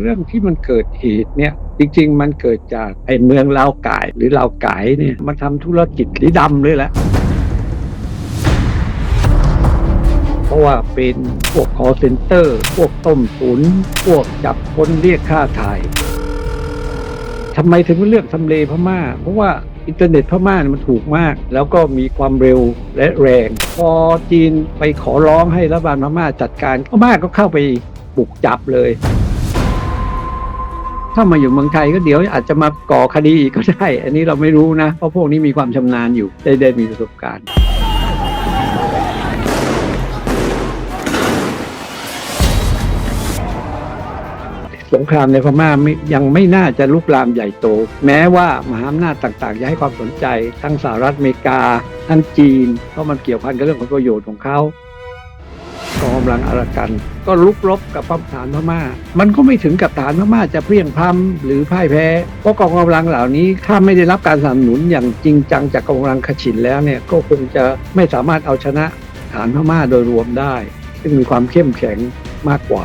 เรื่องที่มันเกิดเหตุเนี่ยจริง ๆ มันเกิดจากไอ้เมืองลาวไก่หรือลาวไก่เนี่ยมันทำธุรกิจสีดำเลยแหละเพราะว่าเป็นพวก call center พวกต้มตุน พวกจับคนเรียกค่าถ่ายทำไมถึงเลือกทำเลพม่า เพราะว่าอินเทอร์เน็ตพม่าเนี่ยมันถูกมาก แล้วก็มีความเร็วและแรง พอจีนไปขอร้องให้รัฐบาลพม่าจัดการพม่าก็เข้าไปบุกจับเลย ถ้ามาอยู่เมืองไทยก็เดี๋ยวอาจจะมาก่อคดีอีกก็ได้ อันนี้เราไม่รู้นะ เพราะพวกนี้มีความชำนาญอยู่ได้ได้มีประสบการณ์สงครามในพม่ายังไม่น่าจะลุกลามใหญ่โต แม้ว่ามหาอำนาจต่างๆจะให้ความสนใจ ทั้งสหรัฐอเมริกา ทั้งจีน เพราะมันเกี่ยวพันกับเรื่องผลประโยชน์ของเขา กองกำลังอารักัน ก็ลุกรบกับฐานพม่า มันก็ไม่ถึงกับฐานพม่าจะเพียงพล้ำหรือพ่ายแพ้ เพราะกองกำลังเหล่านี้ถ้าไม่ได้รับการสนับสนุนอย่างจริงจังจากกองกำลังขชินแล้วเนี่ยก็คงจะไม่สามารถเอาชนะฐานพม่าโดยรวมได้ ซึ่งมีความเข้มแข็งมากกว่า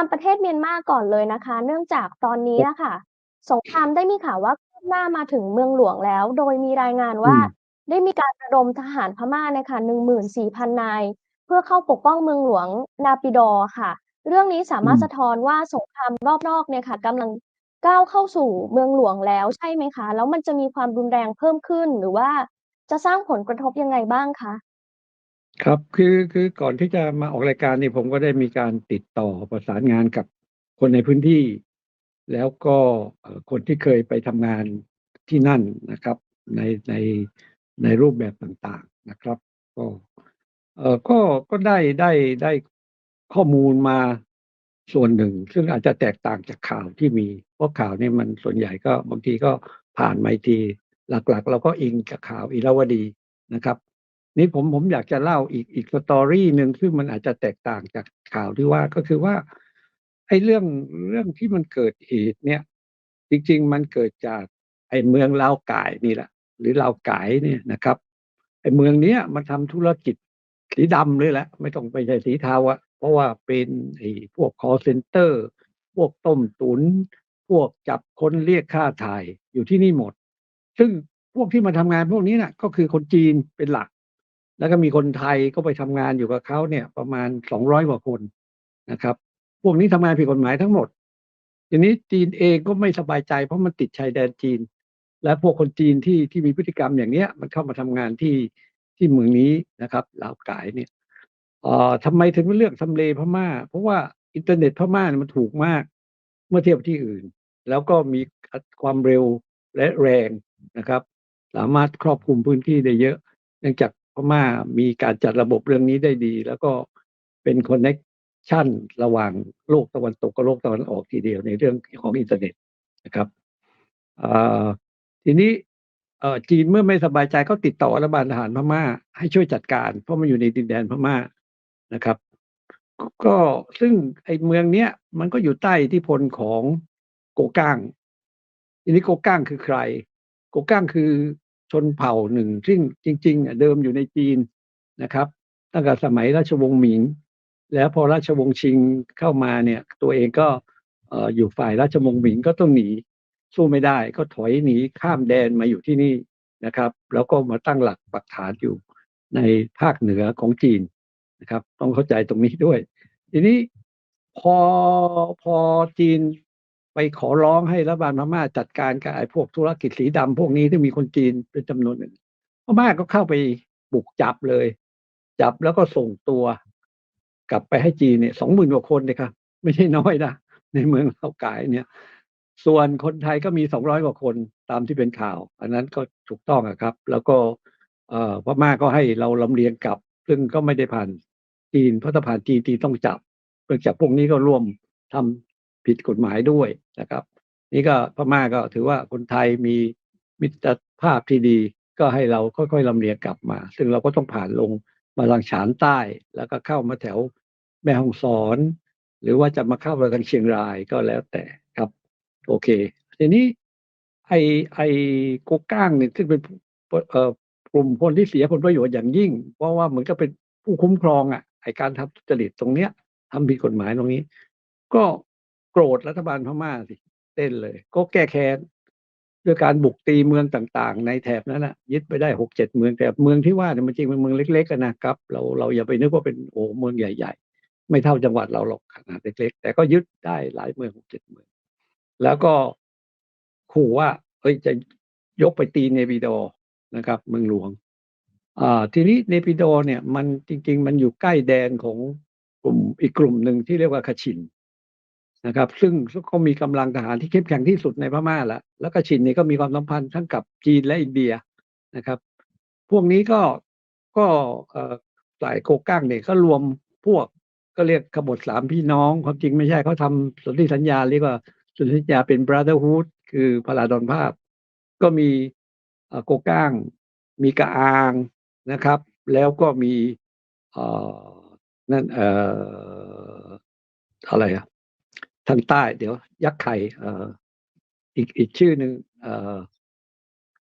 ามประเทศเมียนมาก่อนเลยนะคะ เนื่องจากตอนนี้อะค่ะ สงครามได้มีข่าวว่าคืบหน้ามาถึงเมืองหลวงแล้ว โดยมีรายงานว่าอืมได้มีการระดมทหารพม่าเนี่ยค่ะ14,000นาย เพื่อเข้าปกป้องเมืองหลวงนาปิดอร์ค่ะ เรื่องนี้สามารถสะท้อนว่าสงครามรอบนอกเนี่ยค่ะกำลังก้าวเข้าสู่เมืองหลวงแล้วใช่ไหมคะ แล้วมันจะมีความรุนแรงเพิ่มขึ้นหรือว่าจะสร้างผลกระทบยังไงบ้างคะ ครับ คือคือก่อนที่จะมาออกรายการนี่ผมก็ได้มีการติดต่อประสานงานกับคนในพื้นที่ แล้วก็เอ่อคนที่เคยไปทำงานที่นั่นนะครับ ในในในรูปแบบต่างๆนะครับ ก็เออก็ก็ได้ได้ได้ข้อมูลมาส่วนหนึ่ง ซึ่งอาจจะแตกต่างจากข่าวที่มี เพราะข่าวเนี่ยมันส่วนใหญ่ก็บางทีก็ผ่านไมาอีกทีหลักๆ เราก็อิงกับข่าวอิราวดีนะครับ นี่ผมผมอยากจะเล่าอีกอีกสตอรี่หนึ่งซึ่งมันอาจจะแตกต่างจากข่าวที่ว่าก็คือว่าไอ้เรื่องเรื่องที่มันเกิดเหตุเนี่ย จริง ๆ มันเกิดจากไอ้เมืองลาวไก่นี่แหละ หรือลาวไก่เนี่ยนะครับไอ้เมืองเนี้ยมันทำธุรกิจสีดำเลยแหละไม่ต้องไปใช่สีเทาอะเพราะว่าเป็นไอ้พวก call center พวกต้มตุน พวกจับคนเรียกค่าถ่ายอยู่ที่นี่หมด ซึ่งพวกที่มาทำงานพวกนี้น่ะ ก็คือคนจีนเป็นหลัก แล้วก็มีคนไทยก็ไปทำงานอยู่กับเขาเนี่ย ประมาณสองร้อยกว่าคนนะครับ พวกนี้ทำงานผิดกฎหมายทั้งหมดทีนี้จีนเองก็ไม่สบายใจ เพราะมันติดชายแดนจีน และพวกคนจีนที่ที่มีพฤติกรรมอย่างเนี้ย มันเข้ามาทำงานที่ที่เมืองนี้นะครับลาวกายเนี่ยเอ่อทำไมถึงเลือกทำเลพม่า เพราะว่าอินเทอร์เน็ตพม่าเนี่ยมันถูกมาก เมื่อเทียบที่อื่น แล้วก็มีความเร็วและแรงนะครับ สามารถครอบคลุมพื้นที่ได้เยอะ เนื่องจาก ม่ามีการจัดระบบเรื่องนี้ได้ดี แล้วก็เป็นคอนเน็กชันระหว่างโลกตะวันตกกับโลกตะวันออกทีเดียวในเรื่องของอินเทอร์เน็ตนะครับทีนี้จีนเมื่อไม่สบายใจก็ติดต่อรัฐบาลทหารพม่า ให้ช่วยจัดการ เพราะมันอยู่ในดินแดนพม่านะครับ ก็ซึ่งไอ้เมืองเนี้ยมันก็อยู่ใต้อิทธิพลของโกก้างทีนี้โกก้างคือใคร โกก้างคือ ชนเผ่าหนึ่งซึ่งจริงๆเดิมอยู่ในจีนนะครับ ตั้งแต่สมัยราชวงศ์หมิง แล้วพอราชวงศ์ชิงเข้ามาเนี่ย ตัวเองก็อยู่ฝ่ายราชวงศ์หมิงก็ต้องหนีสู้ไม่ได้ก็ถอยหนีข้ามแดนมาอยู่ที่นี่นะครับ แล้วก็มาตั้งหลักปักฐานอยู่ในภาคเหนือของจีนนะครับ ต้องเข้าใจตรงนี้ด้วย ทีนี้พอพอจีน ไปขอร้องให้รัฐบาลพม่าจัดการกับไอ้พวกธุรกิจสีดำพวกนี้ที่มีคนจีนเป็นจำนวนหนึ่งพม่าก็เข้าไปบุกจับเลย จับแล้วก็ส่งตัว กลับไปให้จีนเนี่ยสองหมื่นกว่าคนเลยครับ ไม่ใช่น้อยนะในเมืองเรากายเนี่ย ส่วนคนไทยก็มีสองร้อยกว่าคนตามที่เป็นข่าว อันนั้นก็ถูกต้องครับ แล้วก็เอ่อพม่าก็ให้เราลำเลียงกลับ ซึ่งก็ไม่ได้ผ่านจีนเพราะถ้าผ่านจีนจีนต้องจับเนื่อจากพวกนี้ก็ร่วมทำ ผิดกฎหมายด้วยนะครับ นี่ก็พม่าก็ถือว่าคนไทยมีมิตรภาพที่ดีก็ให้เราค่อยๆลำเลียงกลับมา ซึ่งเราก็ต้องผ่านลงมาทางฉานใต้ แล้วก็เข้ามาแถวแม่ฮ่องสอน หรือว่าจะมาเข้าไปทางเชียงรายก็แล้วแต่ครับ โอเค ทีนี้ไอไอกกก้างเนี่ยซึ่งเป็นเอ่อกลุ่มคนที่เสียผลประโยชน์อย่างยิ่ง เพราะว่าเหมือนกับเป็นผู้คุ้มครองอะไอการทำทุจริตตรงเนี้ยทำผิดกฎหมายตรงนี้ ก็ โกรธรัฐบาลพม่าสิเต้นเลย ก็แก้แค้นด้วยการบุกตีเมืองต่างๆ ในแถบนั้นนะยึดไปได้หกเจ็ดเมืองแต่เมืองที่ว่าเนี่ยมันจริงเป็นเมืองเล็กๆนะครับ เราเราอย่าไปนึกว่าเป็นโอ้เมืองใหญ่ๆ ไม่เท่าจังหวัดเราหรอกขนาดเล็กๆแต่ก็ยึดได้หลายเมืองหกเจ็ดเมือง แล้วก็ขู่ว่า เอ้ยจะยกไปตีเนปิโดนะครับ เมืองหลวงอ่าทีนี้เนปิโดเนี่ย มันจริง ๆ มันอยู่ใกล้แดนของกลุ่มอีกกลุ่มหนึ่งที่เรียกว่าคาชิน นะครับ ซึ่งก็มีกำลังทหารที่เข้มแข็งที่สุดในพม่าล้วแล้วคาชินนี่ก็มีความสัมพันธ์ทั้งกับจีนและอินเดียนะครับ พวกนี้ก็ก็อ่อสายโกก้างเนี่ยก็รวมพวกก็เรียกขบฏสามพี่น้องความจริงไม่ใช่เขาทำสนธิสัญญาเรียกว่าสนธิสัญญาเป็น brotherhood คือพลาดอนภาพ ก็มีอ่อโกก้าง มีกะอางนะครับ แล้วก็มีอ่อนั่นอ่ออะไรอะ ทางใต้ เดี๋ยว ยักษ์ไข่เอ่ออีกอีกชื่อหนึ่งเอ่อ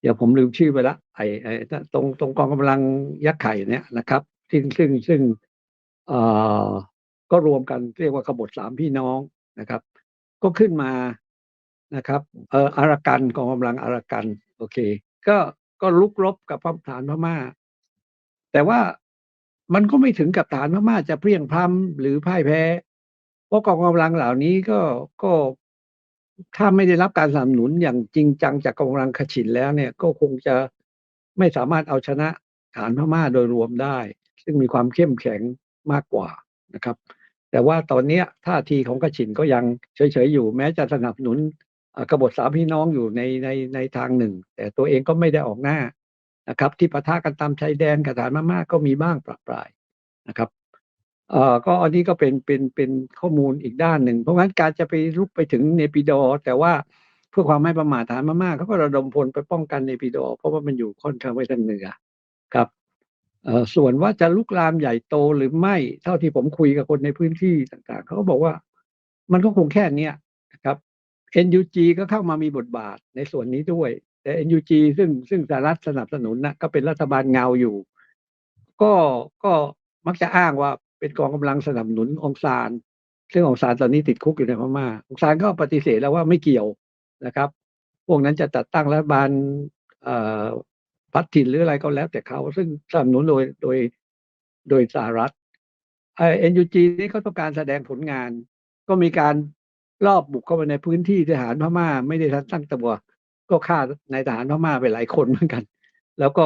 เดี๋ยวผมลืมชื่อไปละไอ้ไอ้ตรงตรงกองกำลังยักษ์ไข่เนี่ยนะครับ ซึ่งซึ่งซึ่งเอ่อก็รวมกันเรียกว่าขบฏสามพี่น้องนะครับ ก็ขึ้นมานะครับเอ่ออารากันกองกำลังอารากันโอเค ก็ก็ลุกรบกับพฐานพม่า แต่ว่ามันก็ไม่ถึงกับฐานพม่าจะเพลียงพล้ำหรือพ่ายแพ้ เพราะกองกำลังเหล่านี้ก็ก็ถ้าไม่ได้รับการสนับสนุนอย่างจริงจังจากกองกำลังขชินแล้วเนี่ย ก็คงจะไม่สามารถเอาชนะฐานพม่าโดยรวมได้ ซึ่งมีความเข้มแข็งมากกว่านะครับ แต่ว่าตอนนี้ท่าทีของกชินก็ยังเฉยๆอยู่แม้จะสนับสนุนกบฏสามพี่น้องอยู่ในในในทางหนึ่ง แต่ตัวเองก็ไม่ได้ออกหน้านะครับ ที่ปะทะกันตามชายแดนกับฐานพม่าก็มีบ้างประปรายนะครับ เอ่อก็อันนี้ก็เป็นเป็นเป็นข้อมูลอีกด้านหนึ่ง เพราะงั้นการจะไปลุกไปถึงเนปิดอ แต่ว่าเพื่อความไม่ประมาทฐานพม่าเขาก็ระดมพลไปป้องกันเนปิดอ เพราะว่ามันอยู่ค่อนข้างไว้ทางเหนือครับเอ่อส่วนว่าจะลุกลามใหญ่โตหรือไม่เท่าที่ผมคุยกับคนในพื้นที่ต่าง ๆเขาก็บอกว่ามันก็คงแค่เนี้ยนะครับ NUG ก็เข้ามามีบทบาทในส่วนนี้ด้วย แต่ NUG ซึ่งซึ่งสหรัฐสนับสนุนนะก็เป็นรัฐบาลเงาอยู่ ก็ก็มักจะอ้างว่า เป็นกองกำลังสนับสนุนองซาน ซึ่งองซานตอนนี้ติดคุกอยู่ในพม่าองซานก็ปฏิเสธแล้วว่าไม่เกี่ยวนะครับ พวกนั้นจะจัดตั้งรัฐบาลพัฒถิ่นหรืออะไรก็แล้วแต่เขาซึ่งสนับสนุนโดยโดยโดยสหรัฐเอ็นยูจีนี่ก็ต้องการแสดงผลงาน ก็มีการรอบบุกเข้าไปในพื้นที่ทหารพม่า ไม่ได้ทันตั้งตัวก็ฆ่านายทหารพม่าไปหลายคนเหมือนกัน แล้วก็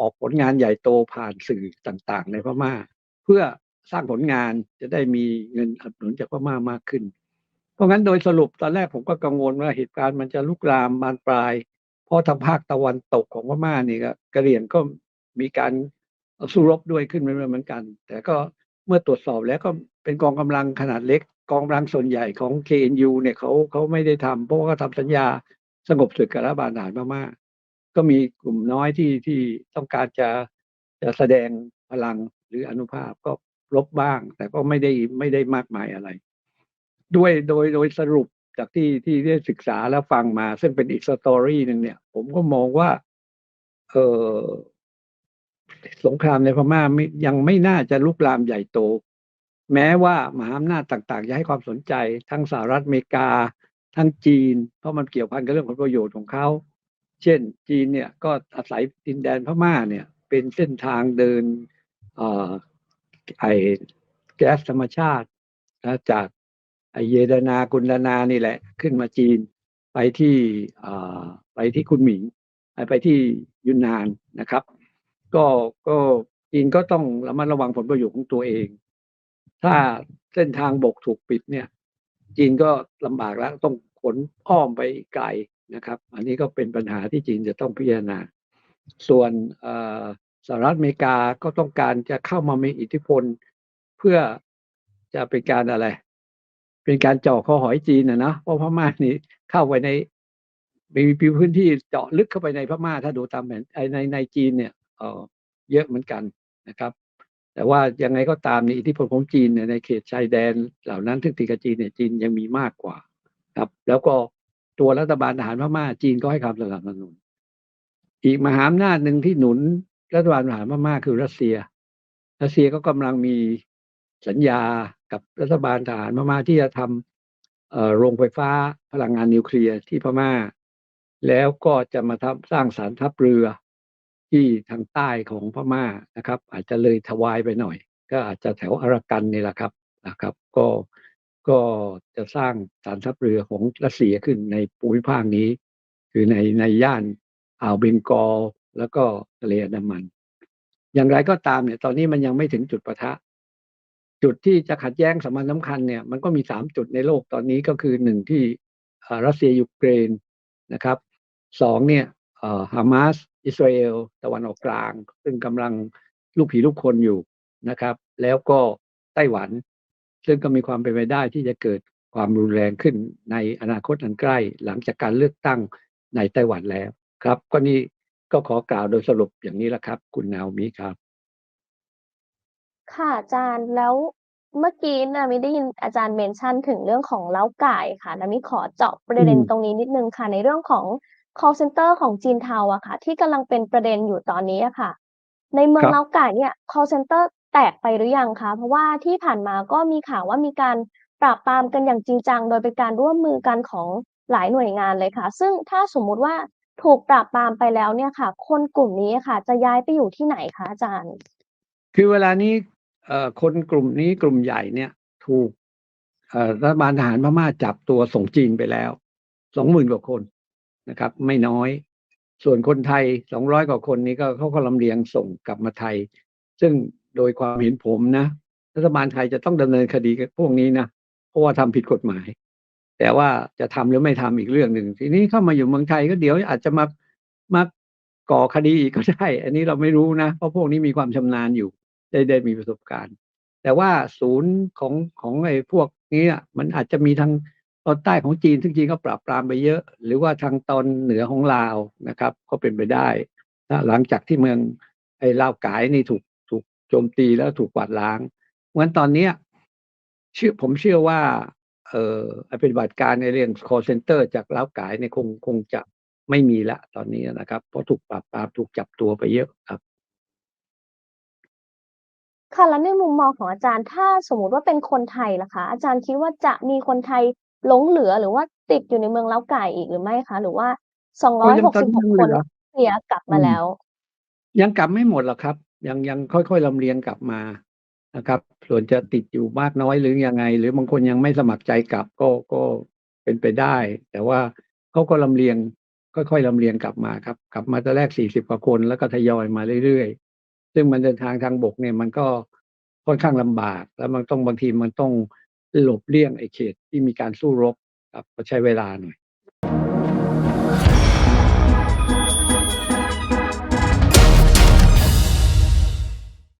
ออกผลงานใหญ่โตผ่านสื่อต่างๆ ในพม่า เพื่อ สร้างผลงานจะได้มีเงินสนับสนุนจากพม่ามากขึ้น เพราะงั้นโดยสรุปตอนแรกผมก็กังวลว่าเหตุการณ์มันจะลุกลามบานปลาย เพราะทางภาคตะวันตกของพม่านี่ก็กะเหรี่ยงก็มีการสู้รบด้วยขึ้นมาเหมือนกัน แต่ก็เมื่อตรวจสอบแล้วก็เป็นกองกำลังขนาดเล็ก กองกำลังส่วนใหญ่ของ KNU เนี่ยเขาเขาไม่ได้ทำเพราะว่าเขาทำสัญญาสงบศึกกับรัฐบาลทหารพม่าก็มีกลุ่มน้อยที่ที่ต้องการจะจะแสดงพลังหรืออนุภาพก็ ลบบ้าง แต่ก็ไม่ได้ไม่ได้มากมายอะไร ด้วยโดยโดยสรุปจากที่ที่ได้ศึกษาแล้วฟังมา ซึ่งเป็นอีกสตอรี่หนึ่งเนี่ย ผมก็มองว่า เออสงครามในพม่าไม่ยังไม่น่าจะลุกลามใหญ่โต แม้ว่ามหาอำนาจต่างๆจะให้ความสนใจ ทั้งสหรัฐอเมริกา ทั้งจีน เพราะมันเกี่ยวพันกับเรื่องผลประโยชน์ของเขา เช่น จีนเนี่ยก็อาศัยดินแดนพม่าเนี่ย เป็นเส้นทางเดินเอ่อ ไอแก๊สธรรมชาตินะจากไอเยดนากุลดานานี่แหละ ขึ้นมาจีนไปที่ไปที่คุณหมิง ไปที่ยุนนานนะครับ ก็ก็จีนก็ต้องระมัดระวังผลประโยชน์ของตัวเอง ถ้าเส้นทางบกถูกปิดเนี่ย จีนก็ลำบากแล้วต้องขนอ้อมไปไกลนะครับ อันนี้ก็เป็นปัญหาที่จีนจะต้องพิจารณา ส่วนอ สหรัฐอเมริกาก็ต้องการจะเข้ามามีอิทธิพล เพื่อจะเป็นการอะไร เป็นการเจาะคอหอยจีนนะนะเพราะพม่านี่เข้าไปในมีมีพื้นที่เจาะลึกเข้าไปในพม่า ถ้าดูตามแผนในในจีนเนี่ยเออเยอะเหมือนกันนะครับ แต่ว่ายังไงก็ตามในอิทธิพลของจีนเนี่ยในเขตชายแดนเหล่านั้นทึ่งติดกับจีนเนี่ยจีนยังมีมากกว่าครับ แล้วก็ตัวรัฐบาลทหารพม่าจีนก็ให้ความสนับสนุนอีกมหาอำนาจหนึ่งที่หนุน รัฐบาลทหารพม่าคือรัสเซีย รัสเซียก็กำลังมีสัญญากับรัฐบาลทหารพม่าที่จะทำโรงไฟฟ้าพลังงานนิวเคลียร์ที่พม่า แล้วก็จะมาทำสร้างสารทัพเรือที่ทางใต้ของพม่านะครับ อาจจะเลยทวายไปหน่อย ก็อาจจะแถวอารากันนี่แหละครับนะครับ ก็ก็จะสร้างฐานทัพเรือของรัสเซียขึ้นในภูมิภาคนี้ คือในในย่านอ่าวเบงกอล แล้วก็ทะเลอันดามัน อย่างไรก็ตามเนี่ย ตอนนี้มันยังไม่ถึงจุดปะทะ จุดที่จะขัดแย้งสำคัญสำคัญเนี่ยมันก็มีสามจุดในโลกตอนนี้ก็คือหนึ่งที่รัสเซียยูเครนนะครับสองเนี่ยฮามาสอิสราเอลตะวันออกกลาง ซึ่งกำลังลูกผีลูกคนอยู่นะครับ แล้วก็ไต้หวัน ซึ่งก็มีความเป็นไปได้ที่จะเกิดความรุนแรงขึ้นในอนาคตอันใกล้ หลังจากการเลือกตั้งในไต้หวันแล้วครับ ก็นี่ ก็ขอกล่าวโดยสรุปอย่างนี้แหละครับ คุณนาวมิครับ ค่ะอาจารย์แล้วเมื่อกี้นามิได้ยินอาจารย์เมนชั่นถึงเรื่องของเล้าไก่ค่ะนามิขอเจาะประเด็นอืมตรงนี้นิดนึงค่ะ ในเรื่องของ call center ของจีนเทาอะค่ะ ที่กำลังเป็นประเด็นอยู่ตอนนี้อะค่ะ ในเมืองเล้าไก่เนี่ย call center แตกไปหรือยังคะเพราะว่าที่ผ่านมาก็มีข่าวว่ามีการปราบปรามกันอย่างจริงจัง โดยเป็นการร่วมมือกันของหลายหน่วยงานเลยค่ะ ซึ่งถ้าสมมุติว่า ถูกปราบปรามไปแล้วเนี่ยค่ะ คนกลุ่มนี้ค่ะ จะย้ายไปอยู่ที่ไหนคะอาจารย์ คือเวลานี้เอ่อคนกลุ่มนี้กลุ่มใหญ่เนี่ย ถูกเอ่อรัฐบาลทหารพม่าจับตัวส่งจีนไปแล้วสองหมื่นกว่าคนนะครับ ไม่น้อย ส่วนคนไทยสองร้อยกว่าคนนี้ก็เขาก็ลำเลียงส่งกลับมาไทย ซึ่งโดยความเห็นผมนะรัฐบาลไทยจะต้องดำเนินคดีกับพวกนี้นะเพราะว่าทำผิดกฎหมาย แต่ว่าจะทำหรือไม่ทำอีกเรื่องหนึ่งทีนี้เข้ามาอยู่เมืองไทยก็เดี๋ยวอาจจะมามาก่อคดีอีกก็ได้ อันนี้เราไม่รู้นะ เพราะพวกนี้มีความชำนาญอยู่ ได้ได้มีประสบการณ์ แต่ว่าศูนย์ของของไอ้พวกนี้มันอาจจะมีทางตอนใต้ของจีน ซึ่งจีนก็ปราบปรามไปเยอะ หรือว่าทางตอนเหนือของลาวนะครับ ก็เป็นไปได้ถ้าหลังจากที่เมืองไอ้ลาวกายนี่ถูกถูกโจมตีแล้วถูกกวาดล้างเพราะฉะนั้นตอนเนี้ยเชื่อผมเชื่อว่า เอ่อไอ้ปฏิบัติการในเรื่อง call center จากลาวกายเนี่ยคงคงจะไม่มีละตอนนี้นะครับ เพราะถูกปราบปรามถูกจับตัวไปเยอะครับ ค่ะแล้วในมุมมองของอาจารย์ถ้าสมมุติว่าเป็นคนไทยล่ะคะ อาจารย์คิดว่าจะมีคนไทยหลงเหลือหรือว่าติดอยู่ในเมืองเล้าไก่อีกหรือไม่คะ หรือว่าก็ยังตอนนี้ยัง266เหคลืนอเคลียร์กลับมาอืมแล้ว ยังกลับไม่หมดหรอกครับ ยังยังค่อยๆลำเลียงกลับมา นะครับ ส่วนจะติดอยู่มากน้อยหรือยังไง หรือบางคนยังไม่สมัครใจกลับก็ก็เป็นไปได้ แต่ว่าเขาก็ลำเลียงค่อยๆลำเลียงกลับมาครับ กลับมาตอนแรกสี่สิบกว่าคนแล้วก็ทยอยมาเรื่อยๆ ซึ่งมันเดินทางทางบกเนี่ยมันก็ค่อนข้างลำบาก แล้วมันต้องบางทีมันต้องหลบเลี่ยงไอ้เขตที่มีการสู้รบครับก็ใช้เวลาหน่อย